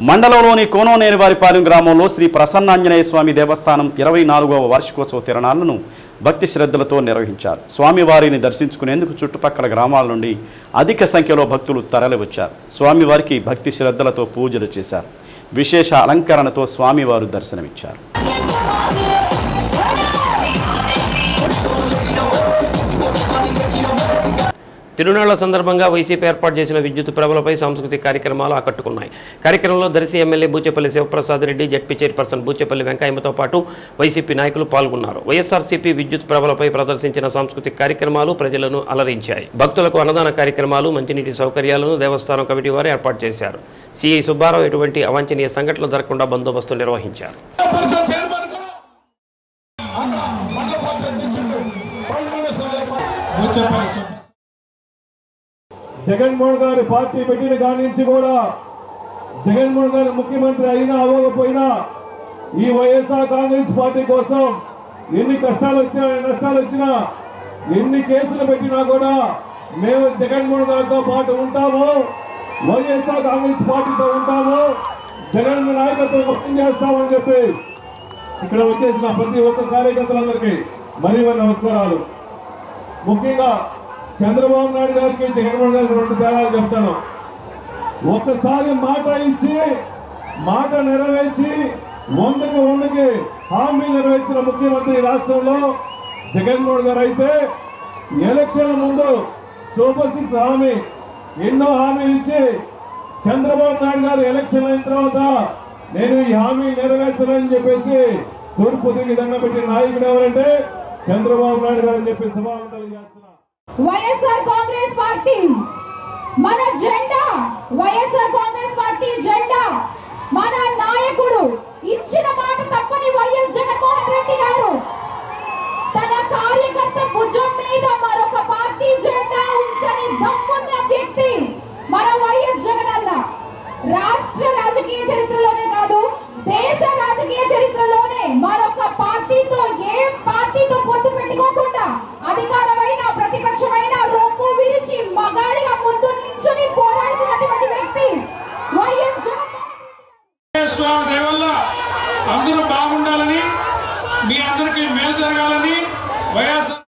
మండలంలోని కోనోనేనివారిపాలెం గ్రామంలో శ్రీ ప్రసన్నాంజనేయ స్వామి దేవస్థానం ఇరవై నాలుగవ వార్షికోత్సవ తిరణాలను భక్తి శ్రద్ధలతో నిర్వహించారు. స్వామివారిని దర్శించుకునేందుకు చుట్టుపక్కల గ్రామాల నుండి అధిక సంఖ్యలో భక్తులు తరలివచ్చారు. స్వామివారికి భక్తి శ్రద్ధలతో పూజలు చేశారు. విశేష అలంకరణతో స్వామివారు దర్శనమిచ్చారు. తిరునాళ్ళ సందర్భంగా వైసీపీ ఏర్పాటు చేసిన విద్యుత్ ప్రభలపై సాంస్కృతిక కార్యక్రమాలు ఆకట్టుకున్నాయి. కార్యక్రమంలో Darsi MLA Buchepalli Sivaprasad Reddy ZP chairperson Buchepalli వెంకయ్యతో పాటు వైసీపీ నాయకులు పాల్గొన్నారు. వైఎస్ఆర్సీపీ విద్యుత్ ప్రభలపై ప్రదర్శించిన సాంస్కృతిక కార్యక్రమాలు ప్రజలను అలరించాయి. భక్తులకు అన్నదాన కార్యక్రమాలు మంచినీటి సౌకర్యాలను దేవస్థానం కమిటీ వారు ఏర్పాటు చేశారు. సిఐ సుబ్బారావు ఎటువంటి అవాంఛనీయ సంఘటనలు జరగకుండా బందోబస్తు నిర్వహించారు. పరిషత్ జగన్మోహన్ గారి పార్టీ పెట్టిన కాడి నుంచి కూడా జగన్మోహన్ గారు ముఖ్యమంత్రి అయినా అవ్వకపోయినా ఈ వైఎస్ఆర్ కాంగ్రెస్ పార్టీ కోసం ఎన్ని కష్టాలు వచ్చినా ఎన్ని నష్టాలు వచ్చినా ఎన్ని కేసులు పెట్టినా కూడా మేము జగన్మోహన్ గారితో పాటు ఉంటాము. వైఎస్ఆర్ కాంగ్రెస్ పార్టీతో ఉంటాము. జగన్ నాయకత్వం వ్యక్తం చేస్తామని చెప్పి ఇక్కడ వచ్చేసిన ప్రతి ఒక్క కార్యకర్తలందరికీ మరీ మరి నమస్కారాలు. ముఖ్యంగా చంద్రబాబు నాయుడు గారికి జగన్మోహన్ గారికి రెండు తేడాలు చెప్తాను. ఒక్కసారి మాట ఇచ్చి మాట నెరవేర్చి వందకి వందకి హామీ నెరవేర్చిన ముఖ్యమంత్రి రాష్ట్రంలో జగన్మోహన్ గారు అయితే ఎలక్షన్ ముందు సూపర్ సిక్స్ హామీ ఎన్నో హామీలు ఇచ్చి చంద్రబాబు నాయుడు గారు ఎలక్షన్ అయిన తర్వాత నేను ఈ హామీ నెరవేర్చనని చెప్పేసి తూర్పు తిరిగి దండ పెట్టిన నాయకుడు ఎవరంటే చంద్రబాబు నాయుడు గారు అని చెప్పి సభావంతలు చేస్తున్నారు వైఎస్ఆర్ కాంగ్రెస్ పార్టీ మన జెండా వైఎస్ఆర్ కాంగ్రెస్ పార్టీ జెండా మన నాయకుడు ఇచ్చిన అందరూ బాగుండాలని మీ అందరికీ మేలు జరగాలని వైఎస్ఆర్